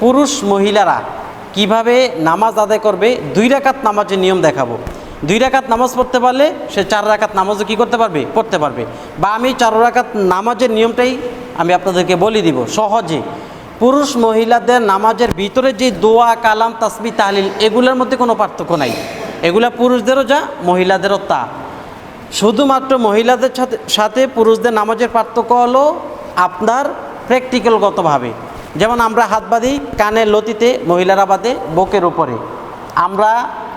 পুরুষ মহিলারা কীভাবে নামাজ আদায় করবে? দুই রাকাত নামাজের নিয়ম দেখাবো। দুই রাকাত নামাজ পড়তে পারলে সে চার রাকাত নামাজও কী করতে পারবে? পড়তে পারবে। বা আমি চার রাকাত নামাজের নিয়মটাই আমি আপনাদেরকে বলে দিব সহজে। পুরুষ মহিলাদের নামাজের ভিতরে যে দোয়া, কালাম তাসবি তাহলিল, এগুলোর মধ্যে কোনো পার্থক্য নাই। এগুলা পুরুষদেরও যা, মহিলাদেরও তা। শুধুমাত্র মহিলাদের সাথে সাথে পুরুষদের নামাজের পার্থক্য হলো আপনার প্র্যাকটিক্যালগতভাবে যেমন আমরা হাত বাঁধি কানের লতিতে, মহিলারা বাঁধে, বুকের উপরে। আমরা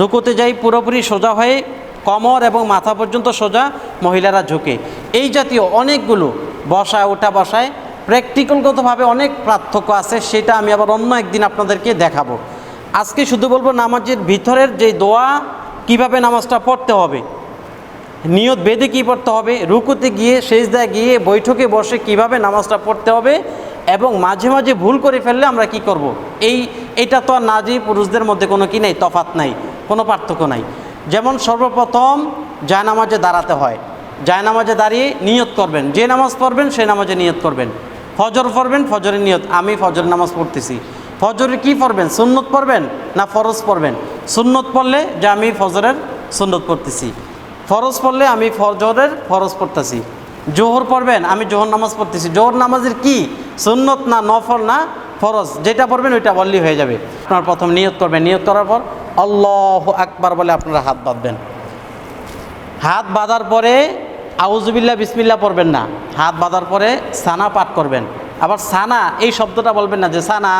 রুকুতে যাই, পুরোপুরি সোজা হয়ে কমর এবং মাথা পর্যন্ত সোজা মহিলারা ঝুঁকে। এই জাতীয় অনেকগুলো বসায় ওঠা বসায়, প্র্যাকটিক্যালগতভাবে অনেক পার্থক্য আছে, সেটা আমি আবার অন্য একদিন আপনাদেরকে দেখাবো। আজকে শুধু বলব নামাজের ভিতরের যে দোয়া, কীভাবে নামাজটা পড়তে হবে, নিয়ত বেদে কী পড়তে হবে, রুকুতে গিয়ে, সেজদায় গিয়ে, বৈঠকে বসে কীভাবে নামাজটা পড়তে হবে এবং মাঝে মাঝে ভুল করে ফেললে আমরা কি করব। এই, এটা তো আর নাজি পুরুষদের মধ্যে কোনো কি নেই? তফাত নাই, কোনো পার্থক্য নাই। যেমন সর্বপ্রথম জায়নামাজে দাঁড়াতে হয়। জায়নামাজে দাঁড়িয়ে নিয়ত করবেন। যে নামাজ পড়বেন সেই নামাজে নিয়ত করবেন। ফজর পড়বেন ফজরের নিয়ত। আমি ফজর নামাজ পড়তেছি। ফজরে কি পড়বেন? সুন্নত পড়বেন না ফরজ পড়বেন? সুন্নত পড়লে যে আমি ফজরের সুন্নত পড়তেছি। ফরজ পড়লে আমি ফজরের ফরজ পড়তেছি। জোহর পড়বেন, আমি জোহর নামাজ পড়তেছি। জোহর নামাজের কি? সুন্নত না নফল না ফরজ? যেটা পড়বেন ওইটা বললেই হয়ে যাবে। আপনার প্রথম নিয়ত করবেন। নিয়ত করার পর আল্লাহ আকবার বলে আপনারা হাত বাঁধবেন। হাত বাঁধার পরে আউজুবিল্লা বিসমিল্লা পড়বেন না। হাত বাঁধার পরে সানা পাঠ করবেন। আবার সানা, এই শব্দটা বলবেন না যে সানা,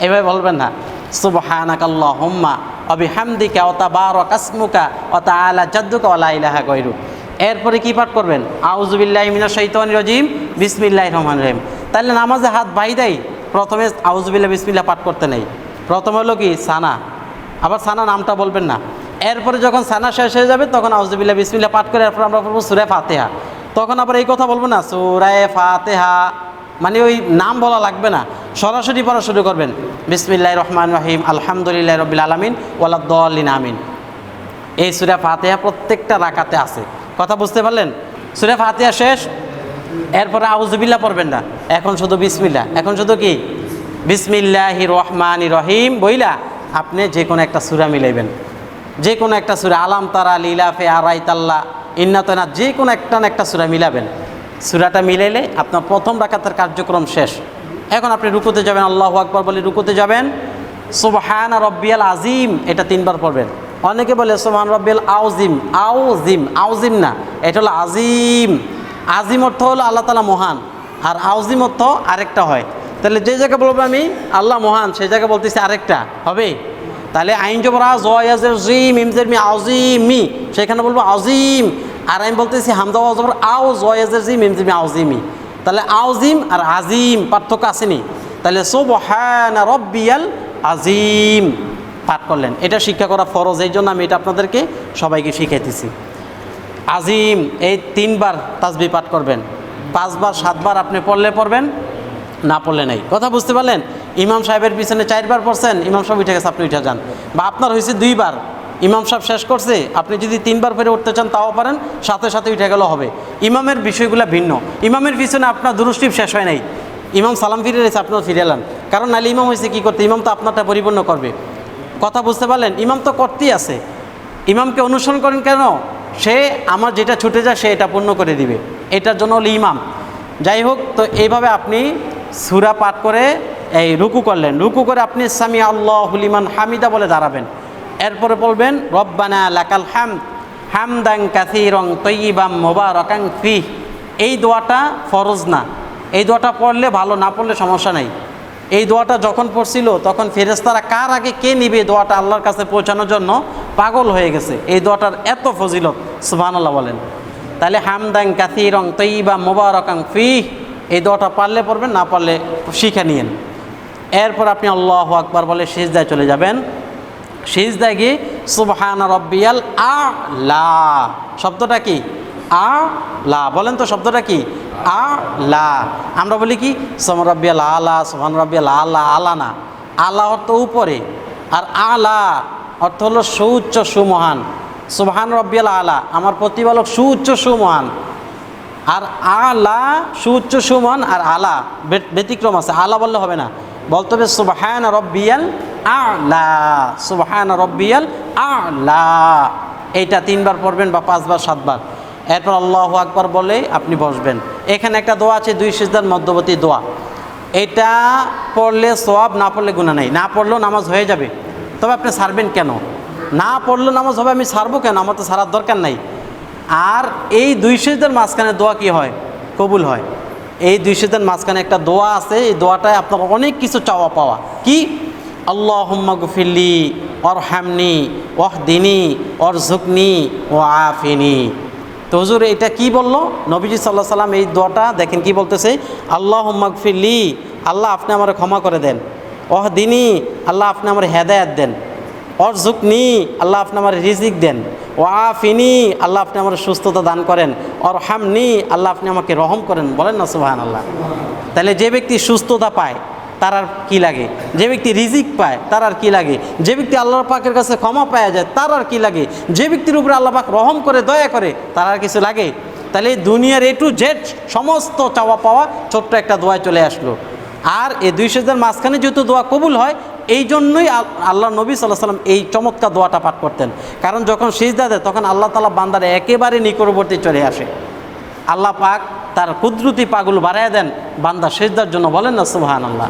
এভাবে বলবেন না। সুবহানাক হোম্মা অবি হামদিকা অতা বার কাসমুকা অতা আলা জাদ্দুকা অলা ইলাহা গৈরু এরপরে কি পাঠ করবেন? আউজুবিল্লাহ মিনা শৈতান রজিম বিসমিল্লাহ রহমান রহিম। তাহলে নামাজে হাত বাই দেয় প্রথমে আউজুবিল্লাহ বিসমিল্লাহ পাঠ করতে নেই। প্রথমে হলো কি? সানা। আবার সানা নামটা বলবেন না। এরপরে যখন সানা শেষ হয়ে যাবে, তখন আউজুবিল্লাহ বিসমিল্লাহ পাঠ করে এরপর আমরা বলব সুরে ফাতেহা। তখন আবার এই কথা বলব না সুরায় ফাতেহা। মানে ওই নাম বলা লাগবে না। সরাসরি পড়া শুরু করবেন। বিসমিল্লাহ রহমান রহিম, আলহামদুলিল্লাহ রবিল আলমিন ওয়ালাদ্দিন আমিন। এই সুরা ফাতেহা প্রত্যেকটা রাকাতে আছে। কথা বুঝতে পারলেন? সুরে ফাতেহা শেষ? এরপরে আউজুবিল্লাহ পড়বেন না। এখন শুধু বিসমিল্লা এখন শুধু কি? বিসমিল্লাহি রহমান রহিম। বইলা আপনি যে কোনো একটা সুরা মিলাইবেন। যে কোনো একটা সুরা। আলাম তারা লীলাফে আরাইতাল্লা। ইন্নাতনা যে কোনো একটা না একটা সুরা মিলাবেন। সুরাটা মিলাইলে আপনার প্রথম রাকাতের কার্যক্রম শেষ। এখন আপনি রুকুতে যাবেন, আল্লাহ আকবর বলে রুকুতে যাবেন। সুবহান রব্বিয়াল আজিম এটা তিনবার পড়বেন। অনেকে বলে সোহান রব্বিয়াল আউজিম আউজিম আউজিম না, এটা হলো আজিম। আজিম অর্থ হলো আল্লাহ তালা মহান, আর আউজিম অর্থ আরেকটা হয়। তাহলে যে জায়গায় বলব আমি, আল্লাহ মহান, সেই জায়গায় বলতেছি আরেকটা, হবে? তাহলে আইন জবরা জয়াজের জিম ইমজের মি, আউজিম মি, সেখানে বলব আজিম আর আমি বলতেছি হামদা জবর, আও জয়াজের জিম ইমজের মি, আউজিমি তাহলে আউজিম আর আজিম পার্থক্য আসেনি তাহলে সোবহান রব্বিয়াল আজিম। করলেন। এটা শিক্ষা করা ফরজ, এই জন্য আমি এটা আপনাদেরকে সবাইকে শিখাইতেছি। আজিম, এই তিনবার তাসবি পাঠ করবেন। পাঁচবার, সাতবার আপনি পড়লে পড়বেন, না পড়লে নাই। কথা বুঝতে পারলেন? ইমাম সাহেবের পিছনে চারবার পড়ছেন, ইমাম সাহেব উঠে গেছে, আপনি উঠে যান। বা আপনার হয়েছে দুইবার। ইমাম সাহেব শেষ করছে, আপনি যদি তিনবার ফেরে উঠতে চান, তাও পারেন, সাথে সাথে উঠে গেলেও হবে। ইমামের বিষয়গুলো ভিন্ন। ইমামের পিছনে আপনার দুরুষ্টিপ শেষ হয় নাই। ইমাম সালাম ফিরে রয়েছে আপনিও ফিরে এলেন। কারণ নাহলে ইমাম হয়েছে কী করতে? ইমাম তো আপনারটা পরিপূর্ণ করবে। কথা বুঝতে পারলেন? ইমাম তো করতেই আছে। ইমামকে অনুসরণ করেন কেন? সে আমার যেটা ছুটে যায়, সে এটা পূর্ণ করে দিবে। এটার জন্য হলো ইমাম। যাই হোক, তো এইভাবে আপনি সুরা পাঠ করে এই রুকু করলেন। রুকু করে আপনি সামি আল্লাহ হুলিমান হামিদা বলে দাঁড়াবেন। এরপরে বলবেন, রব্বানা লাকাল হাম হামদাং কাথিরং তৈবাম মোবারকাং ফি এই দোয়াটা ফরজ না। এই দোয়াটা পড়লে ভালো, না পড়লে সমস্যা নাই। এই দোয়াটা যখন পড়ছিল, তখন ফেরেস্তারা কার আগে কে নিবে দোয়াটা আল্লাহর কাছে পৌঁছানোর জন্য পাগল হয়ে গেছে। এই দোয়াটার এত ফজিলত সুবহান আল্লাহ বলেন। তাহলে হামদাং কাথিরং তৈবা মোবারকাং ফি এই দোয়াটা পারলে পড়বেন, না পারলে শিখে নিয়েন। এরপর আপনি আল্লাহ আকবার বলে সিজদায় চলে যাবেন। সিজদায় গিয়ে সুবহান রব্বিয়াল আ লা শব্দটা কি? আ, লা, বলেন তো শব্দটা কি? আ, লা। আমরা বলি কি? সোম রব্বিয়াল আলা সোহান রব্বিয়াল আলা আলা না। আলা অর্থ উপরে, আর আলা অর্থ হলো সুউচ্চ, সুমহান। সুবহান রব্বিয়াল আলা আমার প্রতিপালক সুউচ্চ, সুমহান। আর আলা, সুউচ্চ, সুমহান আর আলা ব্যতিক্রম আছে। আলা বললে হবে না। বলতে হবে সুবাহান রব্বিয়াল আলা সুবাহান রব্বিয়াল আলা। এইটা তিনবার পড়বেন বা পাঁচবার, সাতবার। এরপর আল্লাহ আকবার বলে আপনি বসবেন। এখানে একটা দোয়া আছে, দুই সিজদার মধ্যবর্তী দোয়া। এটা পড়লে সোয়াব না পড়লে গুণা নেই। না পড়লেও নামাজ হয়ে যাবে। তবে আপনি সারবেন কেন? না পড়লেও নামাজ হবে, আমি সারবো কেন? আমার তো সারার দরকার নাই। আর এই দুই সিজদার মাঝখানে দোয়া কি হয়? কবুল হয়। এই দুই সিজদার মাঝখানে একটা দোয়া আছে, এই দোয়াটায় আপনার অনেক কিছু চাওয়া পাওয়া। কি? আল্লাহ গফিল্লি অর হ্যামনি ওহ দিনী অর ঝুকনি ও আফিনি। তো হুজুর, এটা কি বলল? নবীজি সাল্লাহ সাল্লাম এই দোয়াটা দেখেন কি বলতেছে? আল্লাহ মগফিল্লি আল্লাহ আপনি আমার ক্ষমা করে দেন। ওহ দিনী আল্লাহ আপনি আমার হেদায়াত দেন। অর ঝুকনি আল্লাহ আপনি আমার রিজিক দেন। ও আফিনি আল্লাহ আপনি আমার সুস্থতা দান করেন। অর হামনি আল্লাহ আপনি আমাকে রহম করেন। বলেন না সুহান আল্লাহ তাহলে যে ব্যক্তি সুস্থতা পায় তার আর কী লাগে? যে ব্যক্তি রিজিক পায়, তার আর কী লাগে? যে ব্যক্তি আল্লাহ পাকের কাছে ক্ষমা পাওয়া যায়, তার আর কী লাগে? যে ব্যক্তির উপরে আল্লাহ পাক রহম করে, দয়া করে, তার আর কিছু লাগে? তাহলে এই দুনিয়ার এ টু জেড সমস্ত চাওয়া পাওয়া ছোট্ট একটা দোয়ায় চলে আসলো। আর এই দুই সেজদার মাঝখানে যেহেতু দোয়া কবুল হয়, এই জন্যই আল্লাহ নবী সাল্লাহ সাল্লাম এই চমৎকার দোয়াটা পাঠ করতেন। কারণ যখন সিজদা দেয়, তখন আল্লাহ তালা বান্দার একেবারে নিকটবর্তী চলে আসে। আল্লাহ পাক তার কুদরতি পাগুল বাড়াইয়া দেন, বান্দা সেজদার জন্য বলেন না সুবহান আল্লাহ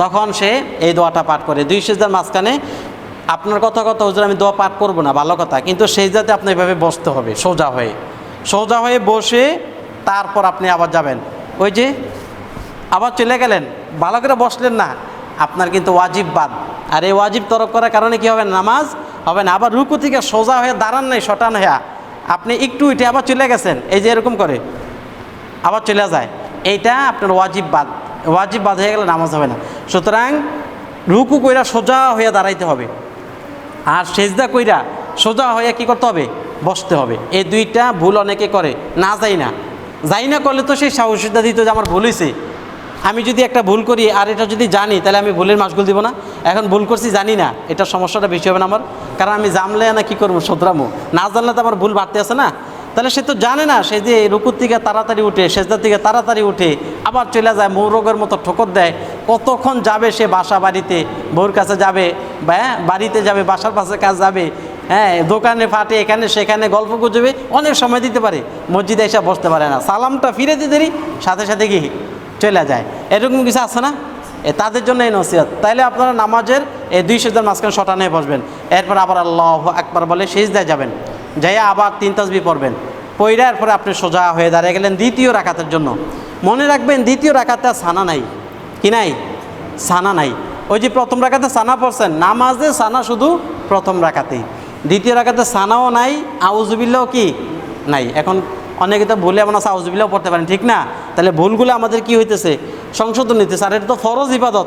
তখন সে এই দোয়াটা পাঠ করে, দুই সেজদার মাঝখানে আপনার কথা কথা, হুজুর, আমি দোয়া পাঠ করব না, ভালো কথা, কিন্তু সেজদাতে আপনি এভাবে বসতে হবে, সোজা হয়ে। সোজা হয়ে বসে তারপর আপনি আবার যাবেন। ওই যে আবার চলে গেলেন, ভালো করে বসলেন না, আপনার কিন্তু ওয়াজিব বাদ। আর এই ওয়াজিব তরক করার কারণে কি হবে নামাজ হবে না, আবার রুকু থেকে সোজা হয়ে দাঁড়ান নাই, শটান হয়ে আপনি একটু উঠে আবার চলে গেছেন, এই যে এরকম করে। আবার চলে যায়। এইটা আপনার ওয়াজিব বাদ। ওয়াজিব বাদ হয়ে গেলে নামাজ হবে না। সুতরাং রুকু কইরা সোজা হয়ে দাঁড়াইতে হবে। আর সেজদা কইরা সোজা হয়ে কি করতে হবে? বসতে হবে। এই দুইটা ভুল অনেকে করে। না যাই না। যাই না করলে তো সেই সাহসিকতা দিত যে আমার ভুল হয়েছে আমি যদি একটা ভুল করি আর এটা যদি জানি, তাহলে আমি ভুলের মাসগুল দিব না। এখন ভুল করছি, জানি না। এটা সমস্যাটা বেশি হবে না আমার। কারণ আমি জানলে না কি করব? শোধরামো। না জানলে তো আমার ভুল বাড়তে আছে না। তাহলে সে তো জানে না সে যে রুকুর থেকে তাড়াতাড়ি উঠে সেজদার থেকে তাড়াতাড়ি উঠে আবার চলে যায় মৌরগের মতো ঠোকর দেয়। কতক্ষণ যাবে সে বাসা বাড়িতে? বউর কাছে যাবে বা হ্যাঁ, বাড়িতে যাবে বাসার পাশে কাজ যাবে হ্যাঁ দোকানে ফাটে এখানে সেখানে গল্প গুজবে অনেক সময় দিতে পারে মসজিদে এসে বসতে পারে না। সালামটা ফিরে দিতে সাথে সাথে কি চলে যায়। এরকম কিছু আছে না? এ তাদের জন্য এই নসিহত। তাইলে আপনারা নামাজের এই দুই সেজদার মাঝখানে শটানে বসবেন। এরপর আবার আল্লাহ একবার বলে সেজদায় যাবেন। যাইয়া আবার তিন তাসবি পড়বেন। পইরা পরে আপনি সোজা হয়ে দাঁড়িয়ে গেলেন দ্বিতীয় রাখাতের জন্য। মনে রাখবেন, দ্বিতীয় আর সানা নাই। কি নাই? সানা নাই। ওই যে প্রথম রাখাতে সানা পড়ছেন, নামাজে সানা শুধু প্রথম রাখাতেই দ্বিতীয় রাখাতে সানাও নাই আউজুবিল্লাও কি নাই। এখন অনেকে তো ভুলে আমরা আউজুবিল্লাও পড়তে পারেন, ঠিক না? তাহলে ভুলগুলো আমাদের কি হইতেছে? সংশোধন নিতেছে আর এটা তো ফরজ ইবাদত।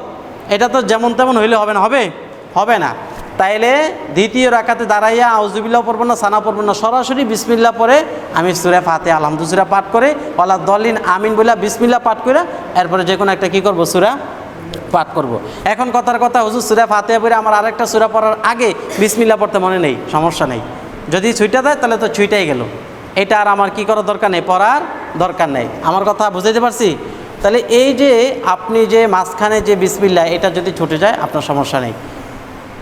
এটা তো যেমন তেমন হইলে হবে না, হবে? হবে না। তাইলে দ্বিতীয় রাখাতে দাঁড়াইয়া আউজুবিল্লাহ পড়ব না, সানা পড়ব না, সরাসরি বিসমিল্লা পরে আমি সুরে ফাতে আলহামদুসুরা পাঠ করে ওলা দলিন, আমিন বলে বিসমিল্লা পাঠ করে এরপরে যে কোনো একটা কী করব, সুরা পাঠ করব। এখন কথার কথা, হুজুর, সুরা ফাতে পড়ে আমার আরেকটা সুরা পড়ার আগে বিসমিল্লা পড়তে মনে নেই, সমস্যা নেই। যদি ছুইটা দেয়, তাহলে তো ছুইটাই গেল। এটা আর আমার কি করার দরকার নেই, পড়ার দরকার নেই। আমার কথা বুঝাইতে পারছি? তাহলে এই যে আপনি যে মাঝখানে যে বিসমিল্লা এটা যদি ছুটে যায়, আপনার সমস্যা নেই।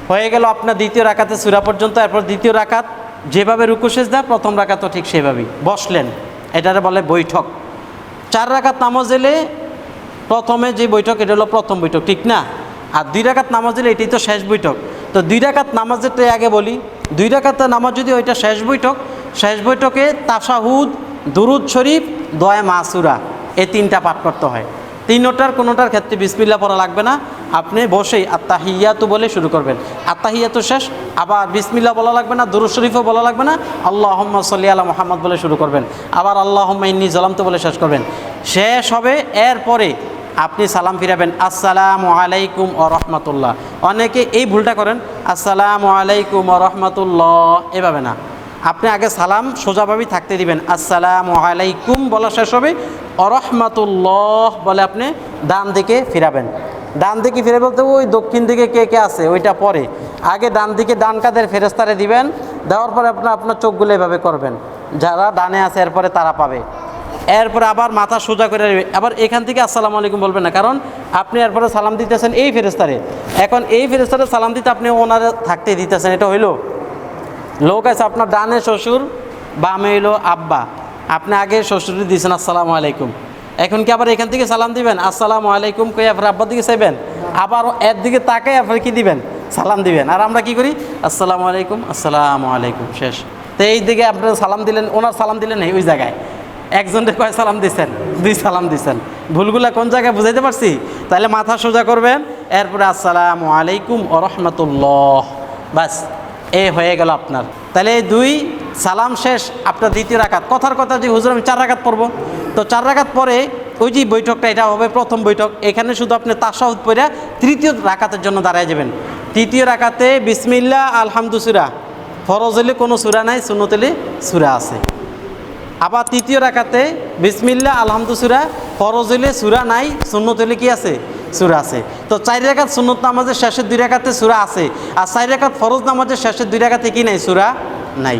হয়ে গেল আপনার দ্বিতীয় রাকাতে সুরা পর্যন্ত, এরপর দ্বিতীয় রাকাত। যেভাবে রুকু সেজদা, প্রথম রাকাতও ঠিক সেভাবেই। বসলেন। এটারে বলে বৈঠক। চার রাকাত নামাজ এলে প্রথমে যে বৈঠক, এটা হলো প্রথম বৈঠক, ঠিক না? আর দুই রাকাত নামাজ এলে এটাই তো শেষ বৈঠক। তো দুই রাকাত নামাজেরটাই আগে বলি। দুই রাকাত নামাজ যদি ওইটা শেষ বৈঠক, শেষ বৈঠকে তাসাহুদ দুরুদ শরীফ, দয়া মাসুরা এই তিনটা পাঠ করতে হয়। তিনোটার কোনোটার ক্ষেত্রে বিসমিল্লা পড়া লাগবে না। আপনি বসেই আত্মাহিয়াতু বলে শুরু করবেন। আত্মাহিয়াতু শেষ, আবার বিসমিল্লা বলা লাগবে না, দুরুদ শরীফও বলা লাগবে না আল্লাহ সাল্লি আলা মোহাম্মদ বলে শুরু করবেন। আবার আল্লাহ ইন্নি জলামতো বলে শেষ করবেন। শেষ হবে, এরপরে আপনি সালাম ফিরাবেন, আসসালামু আলাইকুম ও রহমতুল্লাহ। অনেকে এই ভুলটা করেন, আসসালামু আলাইকুম ও রহমতুল্লাহ, এভাবে না। আপনি আগে সালাম সোজাভাবেই থাকতে দিবেন, আসসালামু আলাইকুম বলা শেষ হবে অরহমাতুল্লাহ বলে আপনি ডান দিকে ফিরাবেন। ডান দিকে ফিরে বলতে ওই দক্ষিণ দিকে কে কে আছে, ওইটা পরে। আগে ডান দিকে ডান কাদের ফেরেস্তারে দিবেন, দেওয়ার পরে আপনার আপনার চোখগুলো এভাবে করবেন। যারা ডানে আছে, এরপরে তারা পাবে। এরপরে আবার মাথা সোজা করে। আবার এখান থেকে আসসালামু আলাইকুম বলবেন না, কারণ আপনি এরপরে সালাম দিতেছেন এই ফেরেস্তারে এখন এই ফেরেস্তারে সালাম দিতে আপনি ওনারে থাকতে দিতেছেন, এটা হইল। লোক আছে আপনার ডানে শ্বশুর, বামে হইল আব্বা। আপনি আগে শ্বশুরে দিয়েছেন, আসসালামু আলাইকুম। এখন কি আবার এখান থেকে সালাম দিবেন? আসসালামু আলাইকুম, কই আপনার আব্বার দিকে চাইবেন? আবার এর দিকে তাকাই আপনার কি দিবেন? সালাম দিবেন। আর আমরা কি করি? আসসালামু আলাইকুম আসসালামু আলাইকুম, শেষ। তো এই দিকে আপনার সালাম দিলেন, ওনার সালাম দিলেন এই ওই জায়গায়। একজনকে কয় সালাম দিচ্ছেন দুই সালাম দিচ্ছেন ভুলগুলা কোন জায়গায় বুঝাইতে পারছি? তাহলে মাথা সোজা করবেন, এরপরে আসসালামু আলাইকুম রহমতুল্লাহ। বাস, এ হয়ে গেল আপনার। তাহলে এই দুই, সালাম শেষ, আপনার দ্বিতীয় রাকাত। কথার কথা যে হুজুর আমি চার রাকাত পড়ব। তো চার রাকাত পরে ওই যে বৈঠকটা, এটা হবে প্রথম বৈঠক। এখানে শুধু আপনি তাসাউদ পড়ে তৃতীয় রাকাতের জন্য দাঁড়ায় যাবেন। তৃতীয় রাকাতে বিসমিল্লা আলহামদু সুরা ফরজ হলে কোনো সুরা নাই, সুন্নত হলে সুরা আছে। আবার তৃতীয় রাকাতে বিসমিল্লা আলহামদু সুরা ফরজ হলে সুরা নাই, সুন্নত হইলে কি আছে? সুরা আছে। তো চার রেখাত সুন্নত নামাজের শেষের দুই রেখাতে সুরা আছে। আর চার রেখাত ফরজ নামাজের শেষের দুই রেখাতে কি নাই? সুরা নাই।